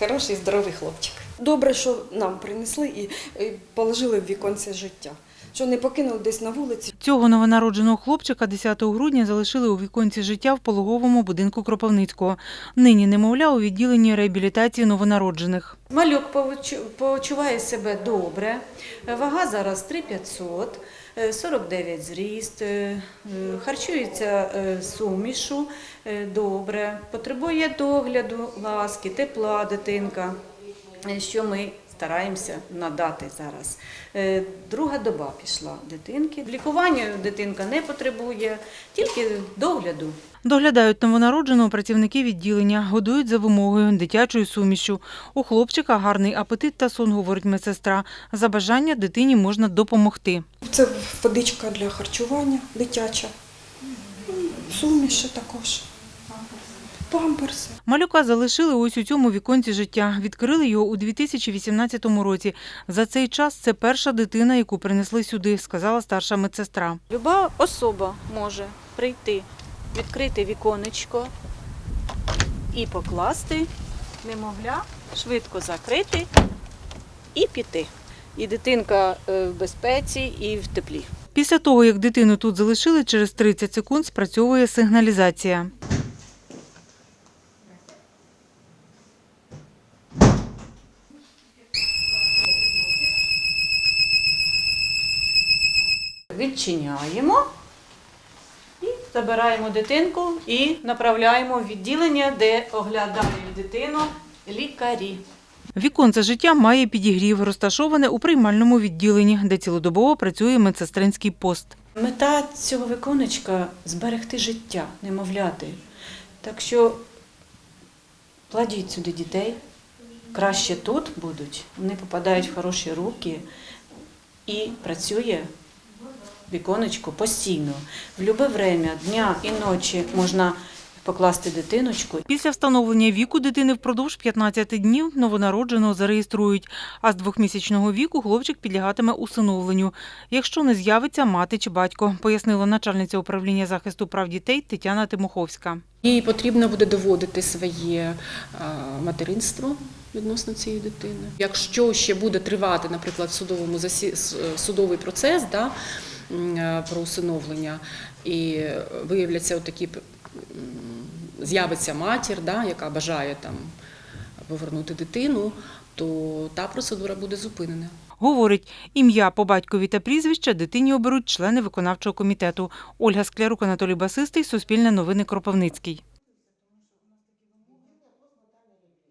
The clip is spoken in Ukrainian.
хороший, здоровий хлопчик. Добре, що нам принесли і, положили в віконце життя, що не покинули десь на вулиці. Цього новонародженого хлопчика 10 грудня залишили у віконці життя в пологовому будинку Кропивницького. Нині немовля у відділенні реабілітації новонароджених. Малюк почуває себе добре. Вага зараз 3500, е, 49 зріст, е, е, харчується е, сумішу е, добре, потребує догляду, ласки, тепла дитинка, е, що ми стараємося надати зараз. Е, Друга доба пішла дитинки. Лікування дитинка не потребує, тільки догляду. Доглядають новонародженого працівники відділення, годують за вимогою дитячою сумішю. У хлопчика гарний апетит та сон, говорить медсестра. За бажання дитині можна допомогти. Це водичка для харчування дитяча, суміші також, памперси. Малюка залишили ось у цьому віконці життя. Відкрили його у 2018 році. За цей час це перша дитина, яку принесли сюди, сказала старша медсестра. Люба особа може прийти, відкрити віконечко і покласти немовля, швидко закрити і піти. І дитинка е, в безпеці і в теплі. Після того, як дитину тут залишили, через 30 секунд спрацьовує сигналізація. Відчиняємо і забираємо дитинку і направляємо в відділення, де оглядають дитину лікарі. Віконце життя має підігрів, розташоване у приймальному відділенні, де цілодобово працює медсестринський пост. Мета цього виконечка зберегти життя, немовляти. Так що кладіть сюди дітей, краще тут будуть, вони попадають в хороші руки і працює віконечко постійно. В будь-яке время, дня і ночі можна покласти дитиночку Після встановлення віку дитини впродовж 15 днів новонародженого зареєструють, а з двохмісячного віку хлопчик підлягатиме усиновленню, якщо не з'явиться мати чи батько, пояснила начальниця управління захисту прав дітей Тетяна Тимоховська. Їй потрібно буде доводити своє е, материнство відносно цієї дитини. Якщо ще буде тривати, наприклад, судовому засі... судовий процес да, про усиновлення, і виявляться отакі з'явиться матір, да, яка бажає там повернути дитину, то та процедура буде зупинена. Говорить, ім'я по батькові та прізвища дитині оберуть члени виконавчого комітету. Ольга Склярук, Анатолій Басистий, Суспільне новини Кропивницький.